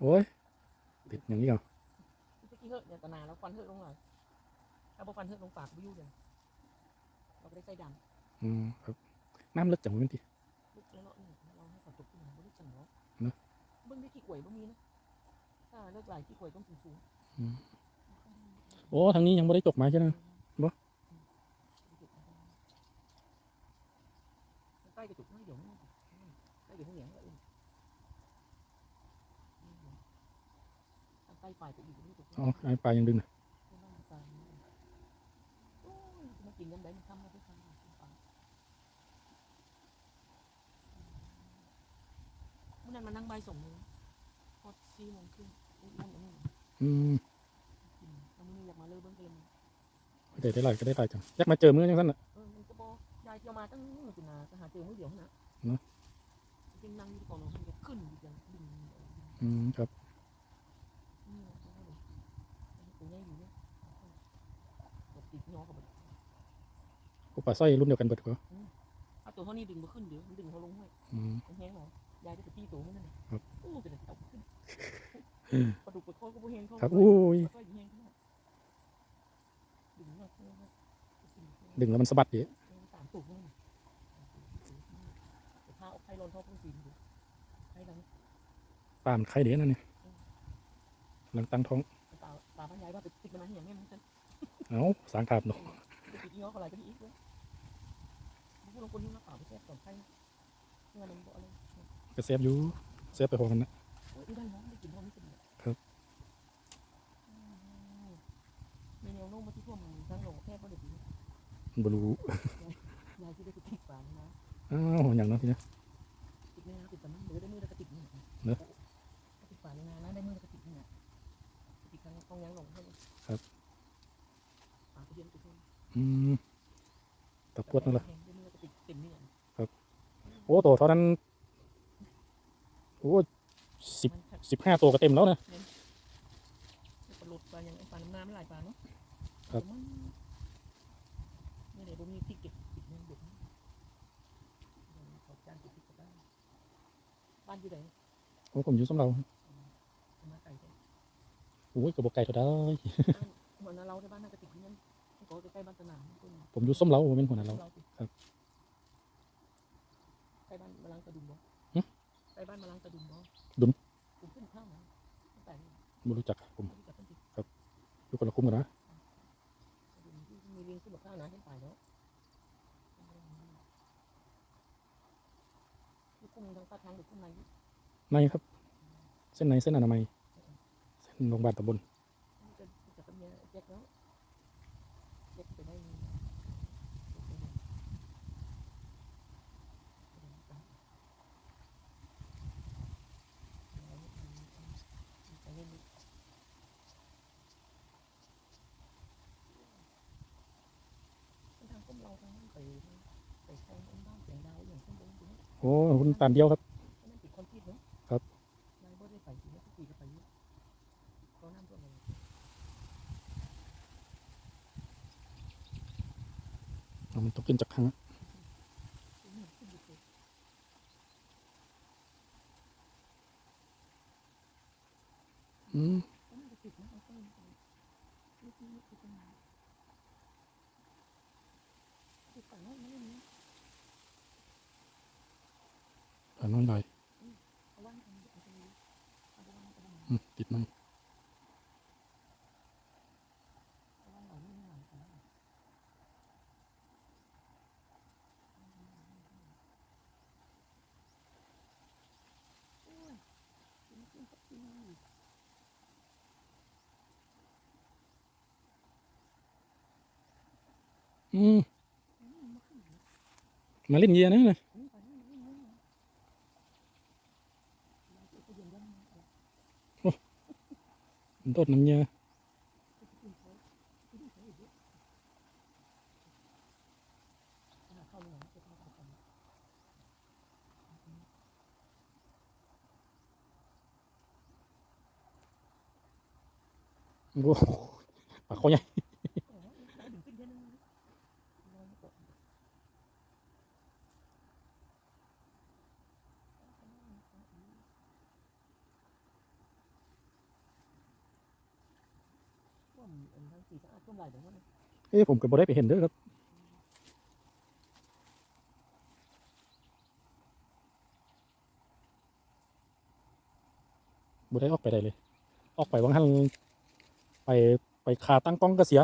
โอ้ยติดอย่างนี้เหรอเมื่อกี้เหอะเนี่ยตะนาแล้วฟันเหอะลงหน่อยถ้าบ่ฟันเหอะลงปากบ่อยู่เลยเราไปได้ใส่ดำอืมครับน้ำลึกจังมันทีลึกแล้วเนาะนี่เราให้เขาตกขึ้นมาบ่ลึกจังเนาะเนอะเบิ่งได้ขี้กล้วยบ่มีนะถ้าเลิกหลายขี้กล้วยต้องสูงโอ้ทางนี้ยังไม่ได้จบไม้ใช่ไหมบ่ใกล้กระจุกน้อยเดี๋ยวนี่ใกล้เดี๋ยวข้างเหนียงแล้วเองใกล้ ปลายไปอีกนี่ถูกไหมอ๋อไอ้ปลายังดึงนะมากินกันได้มันทำแล้วไปทำเมื่อนั้นมานั่งใบส่งเลยพอสี่โมงครึ่งนั่นอันนี้อืมกินแล้วมึงอยากมาเลยเบิ้งกันเลยเดี๋ยวได้ไรก็ได้ไรจังอยากมาเจอมือยังสั้นอะเออมันก็บอกยายเที่ยวมาตั้งจุนาจะหาเจอมื้อเดียวนะเนอะจริงนั่งอยู่ก่อนมันจะขึ้นอยู่จังดึงอืมครับ นี่ตัวใหญ่อยู่เนี่ยกดติดย้ อกับมันกูปลาสร้อยรุ่นเดียวกันเบิดก็ถ้าตัวเท่านี้ดึงมาขึ้นเดี๋ยวมันดึงเขาลงห้วยอืม มันแห้งเหรอยายได้ไปตีตัวมันนั่นแหละครับ โอ้จะได้เอาขึ้นปลาดุกปลาทอดก็บ่แห้งเขาครับอุ้ยปลาทอดแห้งเขาดึงมากดึงแล้วมันสะบัดดิสามตุกนี่ถ้าเอาไข่ร้อนเท่าพุ่งสีดูไข่ดังปลามันไข่เดียวนั่นนี่กำลังตั้งท้องตาตาพันยายว่าไปติดมันนะอย่างนี้มันจะ เอ้าสางถาบเนาะไปติดย้ออะไรก็ดีอีกเลยพูดลงคนที่นักข่าวไปแทรกก่อนไข่เงินมันบ่อะไรก็เซฟอยู่เซฟไปพอกันนะโอ้ยได้น้องได้กินท้องนี่สิครับมีแนวโน้มมาที่ท่วมทั้งโลกแทบไม่ได้ดีมันบรูยายที่ได้ติดฝานะอ้าวอย่างนั้นทีนะติดนี่ติดแต่มันเหลือได้มือแล้วก็ติดนี่เนอะติดฝาในงานแล้วได้มือแล้วก็ติดนี่ติดทั้งต้องยังหลงให้ ครับ ฝาเย็น ติดอืมตะพวดนั่นแหละได้มือแล้วก็ติดเต็มนี่โอ้ตัวเท่านั้นโอ้สิบมันสิบห้าตัวก็เต็มแล้วนะปลาหลุดปลาอย่างปลาน้ำน้ำหลายปลาเนาะครับนี่เดี๋ยวมีที่เก็บติดเงินเด็กขอจานติดติดก็ได้บ้านอยู่ไหนโอ้ผมอยู่สำเรามาไก่ได้โอ้ยกระบอกไก่ก็ได้เหมือนเราที่บ้านน่าจะติดเงิน ก็ใกล้บ้านตะนามคุณผมอยู่ส้มเราผมเป็นหัวหน้าเราครับใกล้บ้านมาลังกระดุมบ่หึใกล้บ้านมาลังกระดุมบ่ดุมดุมขึ้นข้าวนะตั้งแต่ไม่รู้จักผมรู้จักกันทีอยู่คนละคุ้มกันนะกระดุมที่มีลิงขึ้นมาข้าวนะเห็นตายแล้วลูกกุ้งทางใต้ทางหรือข้างในในครับ เส้นในเส้นอนามัยเส้นโรงพยาบาลตำบล ก้มเราทางนั้นไปได้โอ้คุณตานเดียวครับ นั่นติดคอนกรีตเนาะ ครับ นายบ่ได้ไปสินะทุกปีก็ไปอยู่เขาน้ำท่วมเลย เอา มันต้องขึ้นจากข้างอืม เขาน่าจะติดนะเอาต้นไปลูกนี้ลูกตรงไหนติดฝั่งโน้นนั่นนี่ อ่าน้อยใหญ่ เอาว่างกันเอาตรงนี้เอาว่างกันเอา อืมติดไหม ว่างหน่อยนี่หน่อยเอา อื มาเล่นเยียนะนะมันโดน้ำเยียโอ้ปากเขาใหญ่ สีสะอาดต้มไหลแบบนั้นนะ เอ้ผมก็บ่ได้ไปเห็นเด้อครับบ่ได้ออกไปได้เลย ออกไปวังหันไปไปคาตั้งกล้องก็เสีย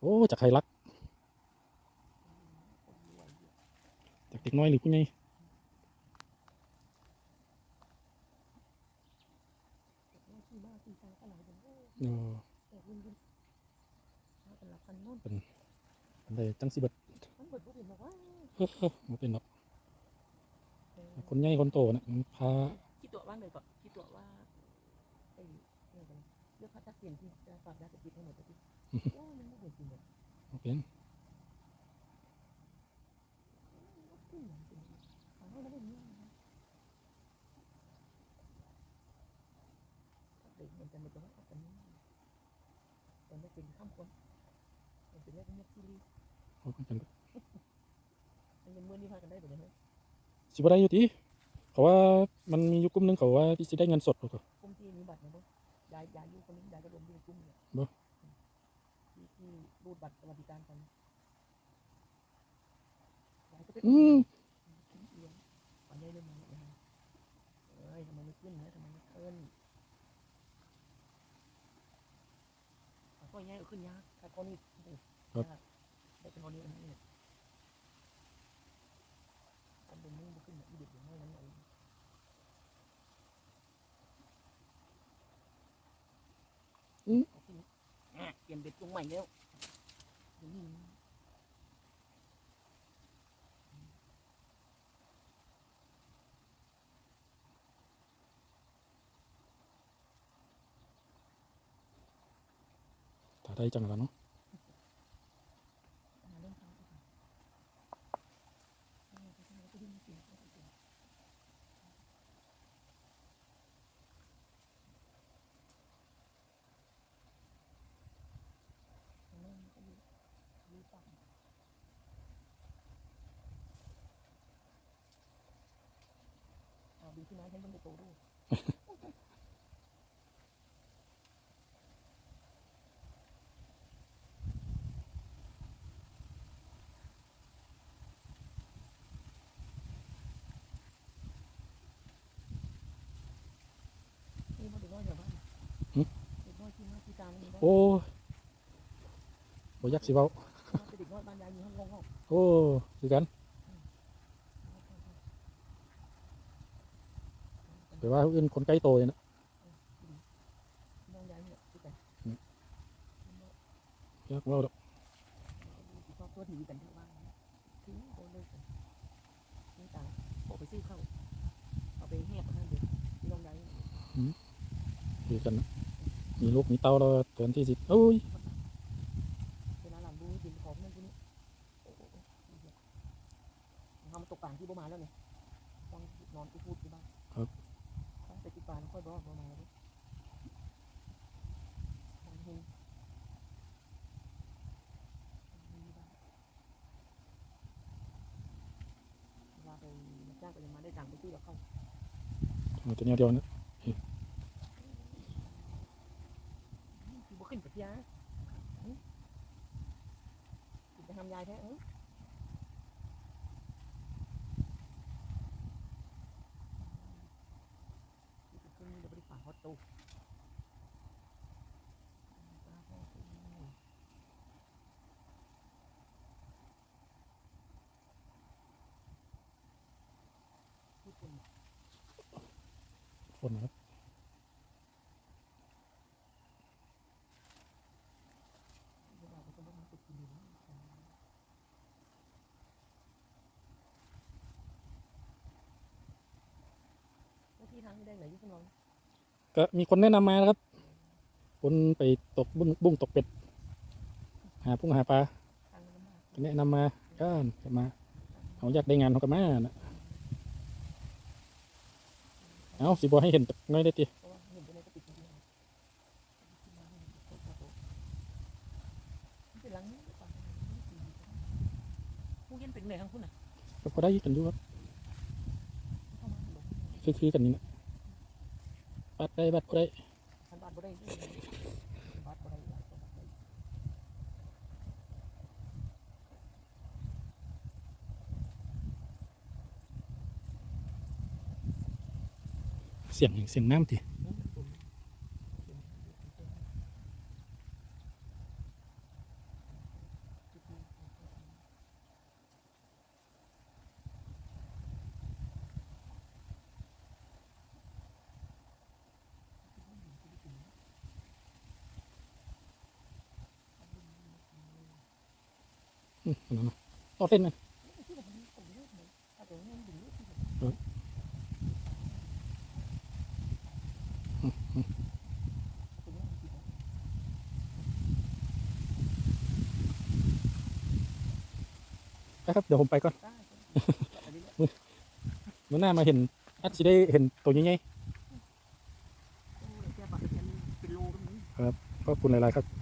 โอ้จากใครรัก จากเด็กน้อยหรือผู้ใหญ่ขี้บ้าขี้ตาก็หลายแบบนั้นเอ เป็นหลักพันโน่นอันใดจังสิเบิดมันเบิดบุญบอกว่าเฮ้อเฮ้อบ่เป็นหรอกคนใหญ่คนโตนะมันพาคิดตัวว่างเลยก่อนคิดตัวว่าไอ้เนี่ยกันเรื่องพัดจักเปลี่ยนที่จะฝากยาเสพติดให้หมดเลยโอ้มันไม่เหมือนจริงเลยบ่เป็นขึ้นจริงฟังให้ไม่ได้ยินเด็กมันจะไม่ต้องเอากันนี้แต่ไม่เป็นข้ามคน มันเป็นเรื่องเงียบซีรีส์เอากันกันมันยังเมื่อนี้พากันได้แบบนี้ไหมสิบ่ได้อยู่ติเขาว่ามันมีอยู่กลุ่มหนึงเขาว่าสิได้เงินสดบ่ก็ กลุ่มที่มีบัตรนะบ่ยายยายอยู่คนนี้ยายก็รวมอยู่ในกลุ่มเนี่ยบ่ ที่ที่รูดบัตรสวัสดิการกันยายก็เป็นอืม เลี้ยงขอใหญ่เลยมาเนี่ยนะเอ้ยทำไมไม่ขึ้นนะทำไมไม่ขึ้น ขอใหญ่เอาขึ้นยากถ้าคนนี้โอ้ยยากได้เป็นคนนี้อันนี้เนี่ยอันเป็นมึงบ่ขึ้นเนี่ยอีเด็กอย่างน้อยนั้นเองอะเปลี่ยนเบ็ดลงใหม่แล้วอื ได้จังแล้วเนาะมาเล่นเขาดีกว่าเออไปทำอะไรก็ดิ้นเสียงก็เสียงเดีดีปากเอาดีที่น้าฉันต้องไปโตด้วย นี่มันเด็กน้อยแถวบ้านเด็กน้อย ที่มาที่การนี่นะโอ้ยบ่อยากสิเว้าเป็นเด็กน้อยบ้านยายอยู่ห้องห้องห้องโอ้คือกันแปลว่าผู้อื่นคนใกล้โตเลยนะน้องยายเนี่ยที่กันอยากเว้าดอกชอบตัวหนีกันทั้งบ้านทิ้งโดนเลยกันนี่ต่างบอกไปซื้อข้าวเอาไปแหกกันนั่นเด็กที่น้องยายคือกันนะ มีลูกมีเต้าแล้วตอนที่สิโอ้ยเวลาหลานดูดินของนั่นที่นี่โอ้โหทำมาตกป่านที่บ่มาแล้วเนี่ยต้องนอนที่พูดที่บ้านต้องไปที่ป่านค่อยบอกบ่มาแล้วต้องเฮงเวลาไปรับจ้างก็ยังมาได้ตังค์ไปซื้อกับข้าวเอาแต่แนวเดียวนะ คือบ่ขึ้นกับ ยากินไปทำยายแท้เอ้ยขึ้นเดี๋ยวไปฝากฮอตตู้พูดคนฝนนะครับ เวลาไปก็บ่มาติดกินอยู่แล้วแล้วที่ทางนี้ได้ไหนอยุ่งน้อย ก็มีคนแนะนำมานะครับ คนไปตกบุ้งบุ้งตกเป็ด หาพุ่งหาปลาทางนั้นมากก็แนะนำมาก็ก็มาเขาอยากได้งานเขาก็มานะเอาสิบอให้เห็นง่ายได้ติเพราะว่าเห็นไปในกระติกจริงๆเป็นหลังนี้ก่อนผู้เย็นเป็นไหนทั้งคุณอะก็พอได้กันอยู่ครับเข้ามาหลงคือๆกันนี่นะ บัดไปบัดได้บัดได้บัเสียงเสียงน้ำที อืมนั่นนะต่อเส้นนะไปครับเดี๋ยวผมไปก่อนเมื่อหน้ามาเห็นอาจจะได้เห็นตัวใหญ่ๆขอบคุณหลาย ๆ ครับ